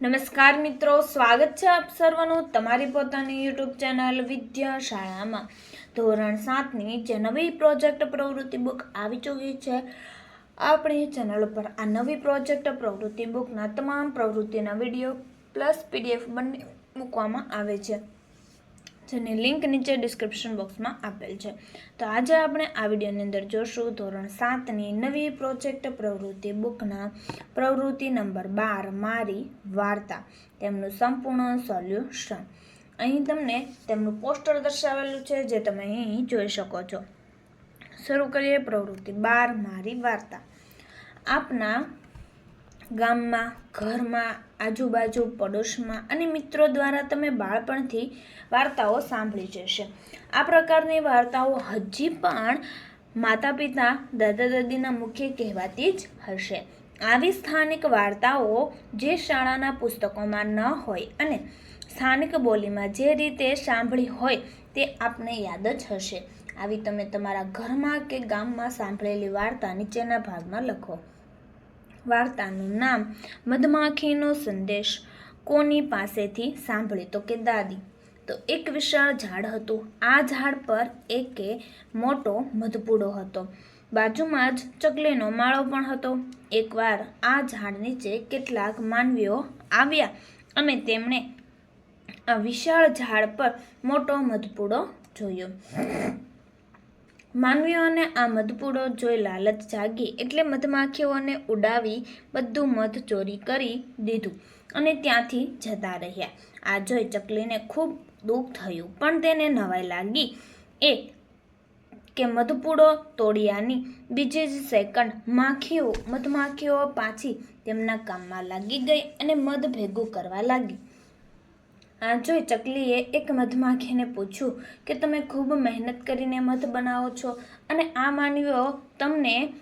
નમસ્કાર મિત્રો, સ્વાગત છે આપ સર્વનું તમારી પોતાની યુટ્યુબ ચેનલ વિદ્યાશાળામાં. ધોરણ સાતની જે નવી પ્રોજેક્ટ પ્રવૃત્તિ બુક આવી ચૂકી છે. આપણી ચેનલ ઉપર આ નવી પ્રોજેક્ટ પ્રવૃત્તિ બુકના તમામ પ્રવૃત્તિના વીડિયો પ્લસ પીડીએફ બંને મૂકવામાં આવે છે. જેની લિંક નીચે ડિસ્ક્રિપ્શન બોક્સમાં આપેલ છે. તો આજે આપણે આ વિડીયોની અંદર જોશું ધોરણ સાતની નવી પ્રોજેક્ટ પ્રવૃત્તિ બુકના પ્રવૃત્તિ નંબર બાર, મારી વાર્તા, તેમનું સંપૂર્ણ સોલ્યુશન અહીં તમને તેમનું પોસ્ટર દર્શાવેલું છે, જે તમે અહીં જોઈ શકો છો. શરૂ કરીએ પ્રવૃત્તિ બાર, મારી વાર્તા. આપના ગામમાં, ઘરમાં, આજુબાજુ, પડોશમાં અને મિત્રો દ્વારા તમે બાળપણથી વાર્તાઓ સાંભળી જશે. આ પ્રકારની વાર્તાઓ હજી પણ માતા પિતા દાદા દાદીના મુખ્ય કહેવાતી જ હશે. આવી સ્થાનિક વાર્તાઓ જે શાળાના પુસ્તકોમાં ન હોય અને સ્થાનિક બોલીમાં જે રીતે સાંભળી હોય તે આપને યાદ જ હશે. આવી તમે તમારા ઘરમાં કે ગામમાં સાંભળેલી વાર્તા નીચેના ભાગમાં લખો. વાર્તાનું નામ મધમાખીનો સંદેશ. કોની પાસેથી સાંભળ્યું તો કે દાદી? તો એક વિશાળ ઝાડ હતું. આ ઝાડ પર એકે મોટો મધપૂડો હતો. બાજુમાં જ ચકલીનો માળો પણ હતો. એકવાર આ ઝાડ નીચે કેટલાક માનવીઓ આવ્યા અને તેમણે આ વિશાળ ઝાડ પર મોટો મધપૂડો જોયો. માનવીઓને આ મધપૂડો જોઈ લાલચ જાગી એટલે મધમાખીઓને ઉડાવી બધું મધ ચોરી કરી દીધું અને ત્યાંથી જતા રહ્યા. આ જોઈ ચકલીને ખૂબ દુઃખ થયું, પણ તેને નવાઈ લાગી. એ કે મધપૂડો તોડિયાની બીજી જ સેકન્ડ માખીઓ, મધમાખીઓ પાછી તેમના કામમાં લાગી ગઈ અને મધ ભેગું કરવા લાગી. આ જોઈ ચકલીએ એક મધમાખીને પૂછ્યું કે તમે ખૂબ મહેનત કરીને મધ બનાવો છો અને આ માનવીઓ તમને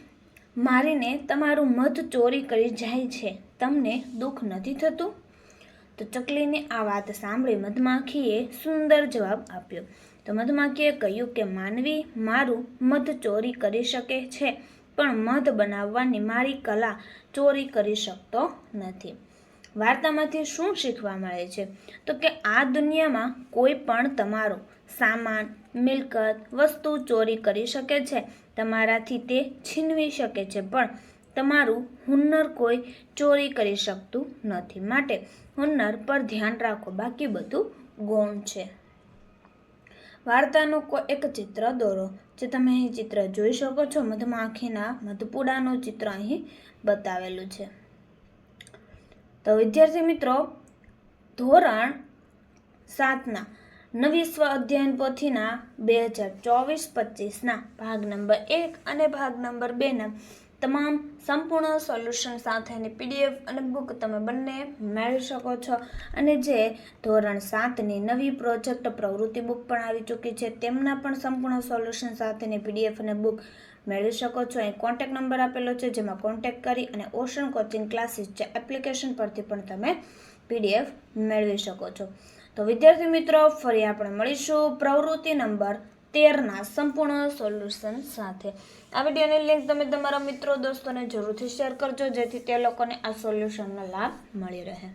મારીને તમારું મધ ચોરી કરી જાય છે. તમને દુઃખ નથી થતું? તો ચકલીને આ વાત સાંભળી મધમાખીએ સુંદર જવાબ આપ્યો. તો મધમાખીએ કહ્યું કે, માનવી, મારું મધ ચોરી કરી શકે છે, પણ મધ બનાવવાની મારી કલા ચોરી કરી શકતો નથી. વાર્તામાંથી શું શીખવા મળે છે? તો કે આ દુનિયામાં કોઈ પણ તમારો સામાન, મિલકત, વસ્તુ ચોરી કરી શકે છે. તમારાથી તે છીનવી શકે છે, પણ તમારું હુન્નર કોઈ ચોરી કરી શકતું નથી. માટે હુન્નર પર ધ્યાન રાખો. બાકી બધું ગૌણ છે. વાર્તાનું કોઈ એક ચિત્ર દોરો. જે તમે અહીં ચિત્ર જોઈ શકો છો. મધમાખીના મધપુડાનું ચિત્ર અહીં બતાવેલું છે. તો વિદ્યાર્થી મિત્રો, ધોરણ સાતના નવી સ્વ અધ્યયન પોથીના બે હજાર ચોવીસ પચીસના ભાગ નંબર એક અને ભાગ નંબર બેના તમામ સંપૂર્ણ સોલ્યુશન સાથેની પીડીએફ અને બુક તમે બંને મેળવી શકો છો. અને જે ધોરણ સાતની નવી પ્રોજેક્ટ પ્રવૃત્તિ બુક પણ આવી ચૂકી છે, તેમના પણ સંપૂર્ણ સોલ્યુશન સાથેની પીડીએફ અને બુક મેળવી શકો છો. અહીં કોન્ટેક નંબર આપેલો છે, જેમાં કોન્ટેક કરી અને ઓશન કોચિંગ ક્લાસીસ જે એપ્લિકેશન પરથી પણ તમે પીડીએફ મેળવી શકો છો. તો વિદ્યાર્થી મિત્રો, ફરી આપણે મળીશું પ્રવૃત્તિ નંબર તેરના સંપૂર્ણ સોલ્યુશન સાથે. આ વિડીયોની લિંક તમે તમારા મિત્રો, દોસ્તોને જરૂરથી શેર કરજો, જેથી તે લોકોને આ સોલ્યુશનનો લાભ મળી રહે.